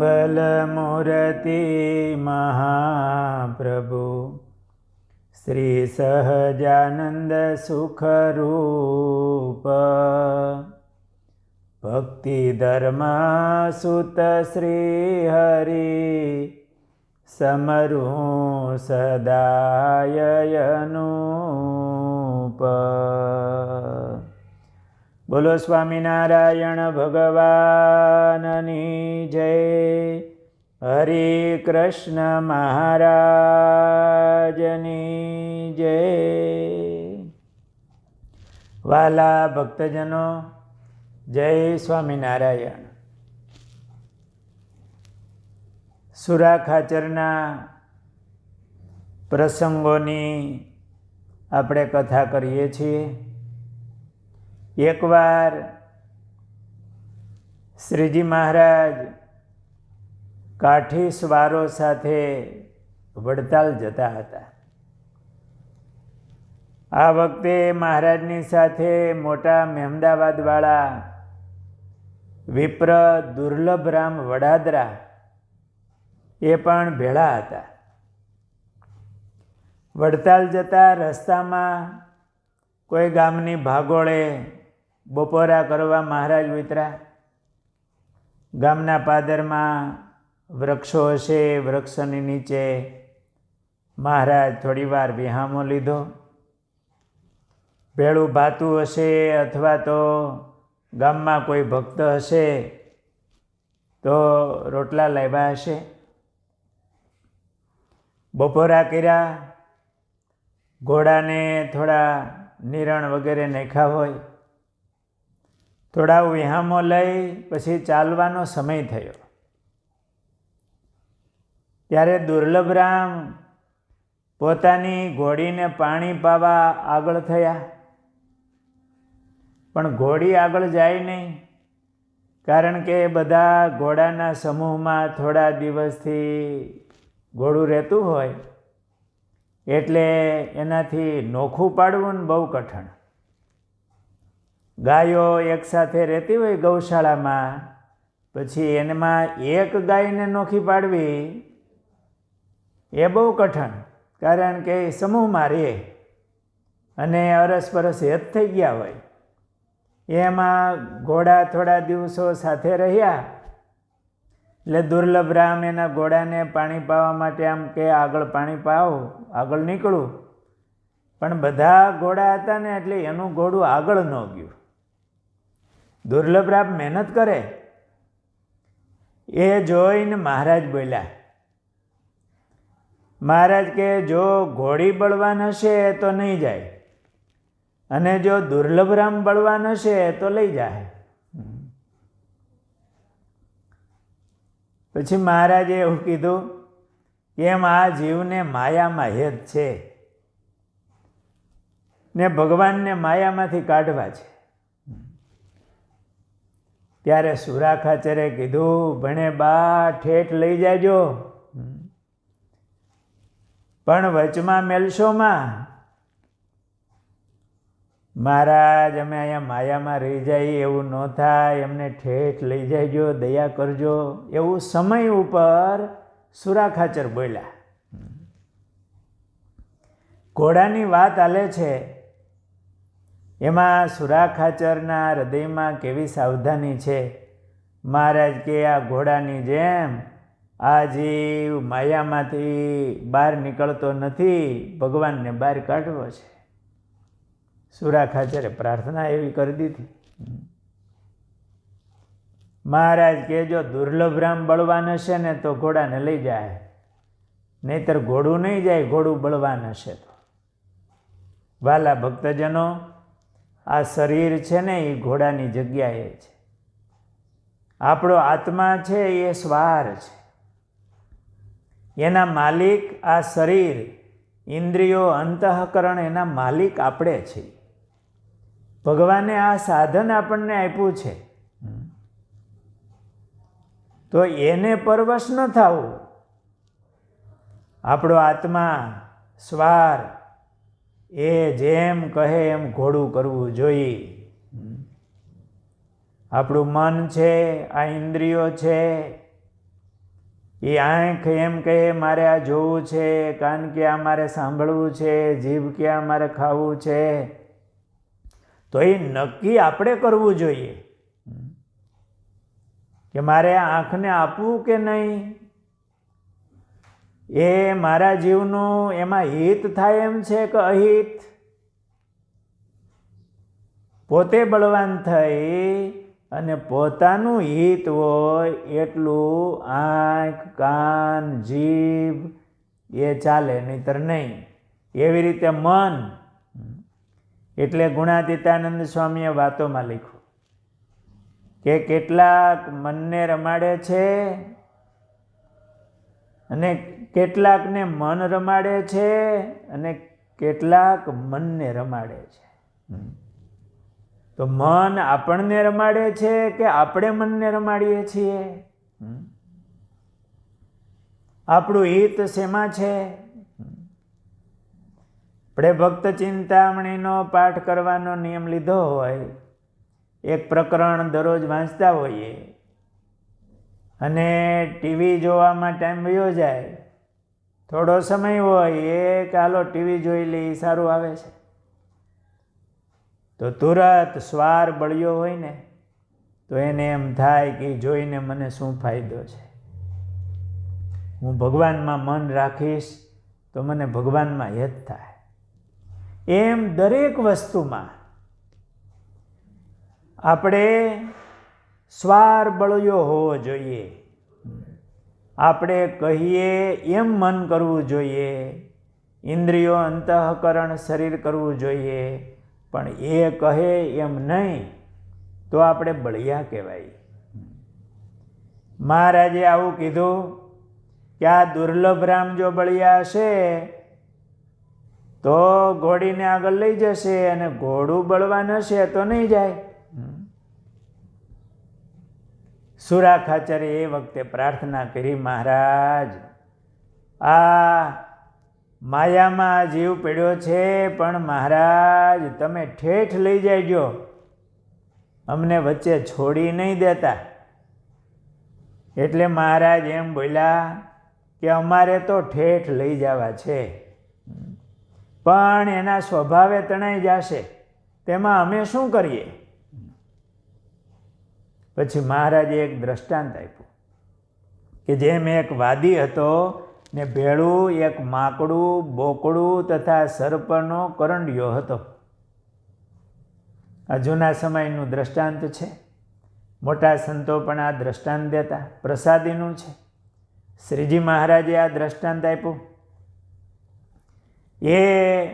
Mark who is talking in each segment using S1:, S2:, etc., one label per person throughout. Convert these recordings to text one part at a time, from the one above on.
S1: बलमूर्ति महाप्रभु। श्रीसहजानन्दसुखरूप। भक्तिधर्मासुतश्रीहरि। समरु सदा બોલો સ્વામિનારાયણ ભગવાનની જય. હરે કૃષ્ણ મહારાજની જય. વાલા ભક્તજનો, જય સ્વામિનારાયણ. સુરા ખાચરના પ્રસંગોની આપણે કથા કરીએ છીએ. એકવાર શ્રીજી મહારાજ કાઠી સ્વારો સાથે વડતાલ જતા હતા. આ વખતે મહારાજની સાથે મોટા મહેમદાવાદવાળા વિપ્ર દુર્લભરામ વડાદરા એ પણ ભેળા હતા. વડતાલ જતા રસ્તામાં કોઈ ગામની ભાગોળે બપોરા કરવા મહારાજ વિતરા. ગામના પાદરમાં વૃક્ષો હશે, વૃક્ષની નીચે મહારાજ થોડીવાર વિહામો લીધો. ભેળું ભાતું હશે અથવા તો ગામમાં કોઈ ભક્ત હશે તો રોટલા લાવ્યા હશે. બપોરા કર્યા, ઘોડાને થોડા નિરણ વગેરે નાખ્યા હોય. થોડા વિહામો લઈ, પછી ચાલવાનો સમય થયો. ત્યારે દુર્લભરામ પોતાની ઘોડીને પાણી પાવા આગળ થયા. પણ ઘોડી આગળ જાય નહીં, કારણ કે બધા ઘોડાના સમૂહમાં થોડા દિવસથી ઘોડું રહેતું હોય, એટલે એનાથી નોખું પાડવું ને બહુ કઠણ. ગાયો એકસાથે રહેતી હોય ગૌશાળામાં, પછી એમાં એક ગાયને નોખી પાડવી, એ બહુ કઠણ, કારણ કે સમૂહમાં રહે અને અરસપરસ હેત થઈ ગયા હોય. એમાં ઘોડા થોડા દિવસો સાથે રહ્યા, એટલે દુર્લભ રામ એના ઘોડાને પાણી પાવા માટે આમ કે, આગળ પાણી પાવ આગળ નીકળું. પણ બધા ઘોડા હતા ને, એટલે એનું ઘોડું આગળ ન ગયું. દુર્લભ રામ મહેનત કરે. એ જોઈને મહારાજ બોલ્યા, મહારાજ કે જો ઘોડી બળવાન હશે તો નહીં જાય અને જો દુર્લભરામ બળવાન હશે તો લઈ જાય. પછી મહારાજે એવું કીધું કે એમ આ જીવને માયામાં હેત છે ને ભગવાનને માયામાંથી કાઢવા છે. ત્યારે સુરાખાચરે કીધું, ભણે બા, ઠેઠ લઈ જાજો. પણ વચમાં મેલશોમાં મહારાજ, અમે અહીંયા માયામાં રહી જઈએ એવું ન થાય, એમને ઠેઠ લઈ જાયજો દયા કરજો. એવું સમય ઉપર સુરાખાચર બોલ્યા. ઘોડાની વાત આલે છે એમાં સુરાખાચરના હૃદયમાં કેવી સાવધાની છે? મહારાજ કે, આ ઘોડાની જેમ આ જીવ માયામાંથી બહાર નીકળતો નથી, ભગવાનને બહાર કાઢવો છે. સુરા ખાચરે પ્રાર્થના એવી કરી દીધી. મહારાજ કે, જો દુર્લભ રામ બળવાન હશે ને, તો ઘોડાને લઈ જાય. નહીતર ઘોડું નહીં જાય, ઘોડું બળવાન હશે તો. વાલા ભક્તજનો આ શરીર છે ને એ ઘોડાની જગ્યાએ છે. આપણો આત્મા છે એ સ્વાર છે. એના માલિક આ શરીર, ઇન્દ્રિયો અંતઃકરણ એના માલિક આપણે છીએ. ભગવાને આ સાધન આપણને આપ્યું છે. તો એને પરવશ ન થવું. આપણો આત્મા સ્વાર એ જેમ કહે એમ ઘોડું કરવું જોઈએ. આપણું મન છે, આ ઇન્દ્રિયો છે. એ આંખ એમ કહે, મારે આ જોવું છે, કાન કે આ મારે સાંભળવું છે, જીભ કે આ મારે ખાવું છે. તો એ નક્કી આપણે કરવું જોઈએ. કે મારે આંખને આપવું કે નહીં? એ મારા જીવનું એમાં હિત થાય એમ છે કે અહિત? પોતે બળવાન થઈ અને પોતાનું હિત હોય એટલું આંખ, કાન, જીભ એ ચાલે, નહીતર નહીં. એવી રીતે મન. એટલે ગુણાતીતાનંદ સ્વામીએ વાતોમાં લખ્યું કે કેટલાક મનને રમાડે છે અને કેટલાકને મન રમાડે છે અને કેટલાક મનને રમાડે છે. તો મન આપણને રમાડે છે કે આપણે મનને રમાડીએ છીએ? આપણું હિત શેમાં છે? આપણે ભક્ત ચિંતામણીનો પાઠ કરવાનો નિયમ લીધો હોય, એક પ્રકરણ દરરોજ વાંચતા હોઈએ અને ટીવી જોવામાં ટાઈમ વયો જાય થોડો સમય હોય એ કાલો ટીવી જોઈ લે એ સારું આવે છે. તો તુરત સ્વાર બળ્યો હોય ને, તો એને એમ થાય કે જોઈને મને શું ફાયદો છે? હું ભગવાનમાં મન રાખીશ, તો મને ભગવાનમાં યદ થાય. એમ દરેક વસ્તુમાં આપણે સ્વાર બળ્યો હોવો જોઈએ. આપણે કહીએ એમ મન કરવું જોઈએ. ઇન્દ્રિયો અંતઃકરણ શરીર કરવું જોઈએ. પણ એ કહે એમ નહીં, તો આપણે બળિયા કહેવાય. મહારાજે આવું કીધું કે આ દુર્લભ રામ જો બળિયા હશે, તો ઘોડીને આગળ લઈ જશે અને ઘોડું બળવાન હશે તો નહીં જાય. સુરા ખાચરે એ વખતે પ્રાર્થના કરી, મહારાજ, આ માયામાં જીવ પડ્યો છે, પણ મહારાજ, તમે ઠેઠ લઈ જાયજો. અમને વચ્ચે છોડી નહીં દેતા. એટલે મહારાજ એમ બોલ્યા કે, અમારે તો ઠેઠ લઈ જવા છે, પણ એના સ્વભાવે તણાઈ જશે. તેમાં અમે શું કરીએ? પછી મહારાજે એક દ્રષ્ટાંત આપ્યું કે જેમ એક વાદી હતો ને ભેળું, એક માકડું, બોકડું તથા સર્પનો કરંડિયો હતો. આ જૂના સમયનું દ્રષ્ટાંત છે. મોટા સંતો પણ આ દ્રષ્ટાંત દેતા, પ્રસાદીનું છે. શ્રીજી મહારાજે આ દ્રષ્ટાંત આપ્યું. એ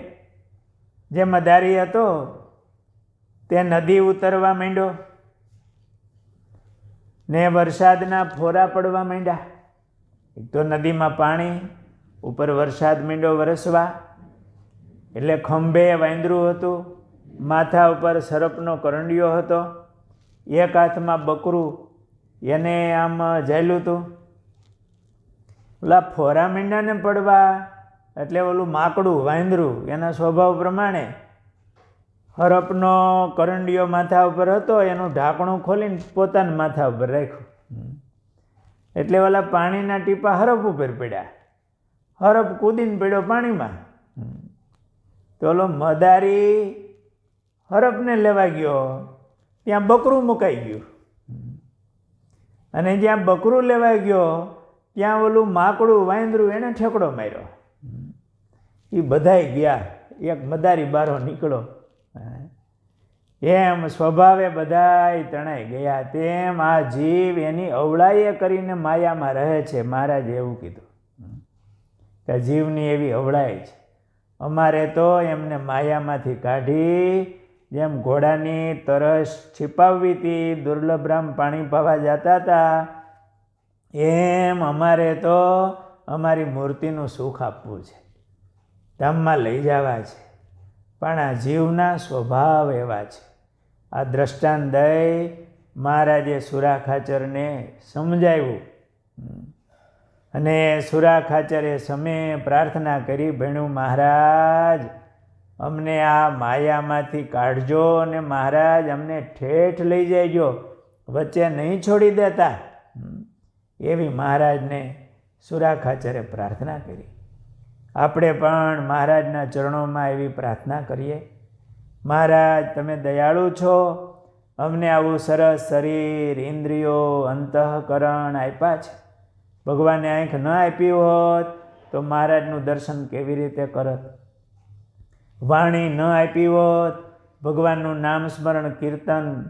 S1: જે મદારી હતો, તે નદી ઉતરવા માંડ્યો. ને વરસાદના ફોરા પડવા માંડ્યા. એક તો નદીમાં પાણી, ઉપર વરસાદ મીંડો વરસવા, એટલે ખંભે વાંદરું હતું, માથા ઉપર સરપનો કરંડિયો હતો, એક હાથમાં બકરું, એને આમ જયેલું હતું. ઓલા ફોરા મીંડાને પડવા, એટલે ઓલું માકડું વાંદરું, એના સ્વભાવ પ્રમાણે હરપનો કરંડિયો માથા ઉપર હતો, એનું ઢાંકણું ખોલીને પોતાના માથા ઉપર રાખ્યું. એટલે ઓલા પાણીના ટીપા હરપ ઉપર પડ્યા. હરપ કૂદીને પડ્યો પાણીમાં. તો ઓલો મદારી હરપને લેવા ગયો. ત્યાં બકરું મુકાઈ ગયું. અને જ્યાં બકરું લેવા ગયો, ત્યાં ઓલું માકડું વાંદરું એણે ઠેકડો માર્યો. એ બધાય ગયા. એક મદારી બારો નીકળો એમ સ્વભાવે બધાય તણાઈ ગયા. તેમ આ જીવ એની અવળાઈએ કરીને માયામાં રહે છે. મહારાજે એવું કીધું. કે જીવની એવી અવળાઈ છે. અમારે તો એમને માયામાંથી કાઢી, જેમ ઘોડાની તરસ છીપાવવી હતી, દુર્લભ રામ પાણી પાવા જતા હતા, એમ અમારે તો અમારી મૂર્તિનું સુખ આપવું છે. ધામમાં લઈ જવા છે. પણ આ જીવના સ્વભાવ એવા છે. આ દ્રષ્ટાંત દઈ મહારાજે સુરા ખાચરને સમજાવ્યું. અને સુરા ખાચરે સમયે પ્રાર્થના કરી, ભેણું મહારાજ, અમને આ માયામાંથી કાઢજો અને મહારાજ અમને ઠેઠ લઈ જઈજો વચ્ચે નહીં છોડી દેતા. એવી મહારાજને સુરા ખાચરે પ્રાર્થના કરી. આપણે પણ મહારાજના ચરણોમાં એવી પ્રાર્થના કરીએ. મહારાજ, તમે દયાળુ છો. અમને આવું સરસ શરીર, ઇન્દ્રિયો અંતઃકરણ આપ્યા છે. ભગવાને આંખ ન આપી હોત તો મહારાજનું દર્શન કેવી રીતે કરત? વાણી ન આપી હોત, ભગવાનનું નામ સ્મરણ કીર્તન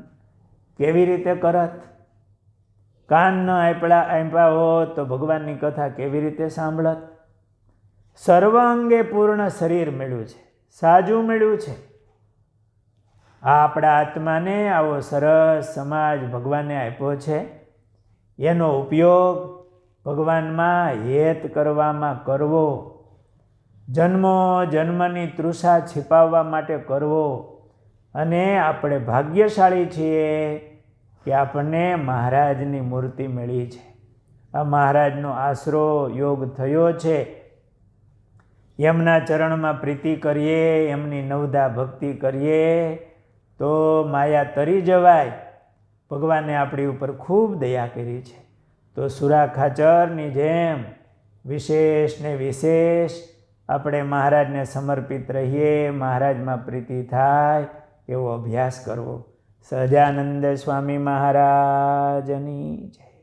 S1: કેવી રીતે કરત? કાન ન આપ્યા આપ્યા હોત તો ભગવાનની કથા કેવી રીતે સાંભળત? સર્વ અંગે પૂર્ણ શરીર મળ્યું છે. સાજું મળ્યું છે. આ આપણા આત્માને આવો સરસ સમાજ ભગવાને આપ્યો છે. એનો ઉપયોગ ભગવાનમાં હેત કરવામાં કરવો, જન્મો જન્મની તૃષા છિપાવવા માટે કરવો અને આપણે ભાગ્યશાળી છીએ કે આપણને મહારાજની મૂર્તિ મળી છે. આ મહારાજનો આશરો યોગ થયો છે. એમના ચરણમાં પ્રીતિ કરીએ એમની નવદા ભક્તિ કરીએ, તો માયા તરી જવાય. ભગવાને આપણી ઉપર ખૂબ દયા કરી છે. તો સુરા ખાચરની જેમ વિશેષ ને વિશેષ આપણે મહારાજને સમર્પિત રહીએ, મહારાજમાં પ્રીતિ થાય એવો અભ્યાસ કરવો. સહજાનંદ સ્વામી મહારાજની જય.